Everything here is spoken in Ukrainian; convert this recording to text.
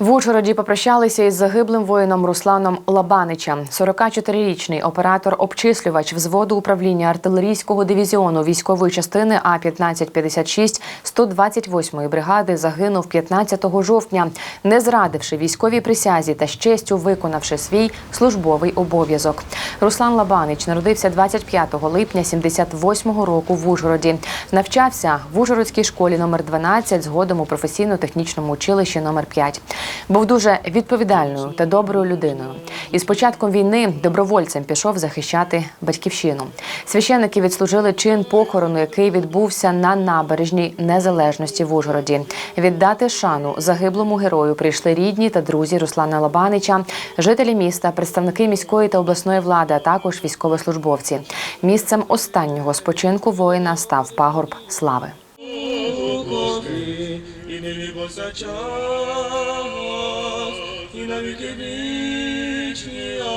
В Ужгороді попрощалися із загиблим воїном Русланом Лабаничем. 44-річний оператор-обчислювач взводу управління артилерійського дивізіону військової частини А 1556 128-ї бригади загинув 15 жовтня, не зрадивши військовій присязі та з честю виконавши свій службовий обов'язок. Руслан Лабанич народився 25 липня 78-го року в Ужгороді. Навчався в Ужгородській школі номер 12, згодом у професійно-технічному училищі номер 5. Був дуже відповідальною та доброю людиною. І з початком війни добровольцем пішов захищати батьківщину. Священники відслужили чин похорону, який відбувся на набережній незалежності в Ужгороді. Віддати шану загиблому герою прийшли рідні та друзі Руслана Лабанича, жителі міста, представники міської та обласної влади, а також військовослужбовці. Місцем останнього спочинку воїна став пагорб слави. і навіки Krishna.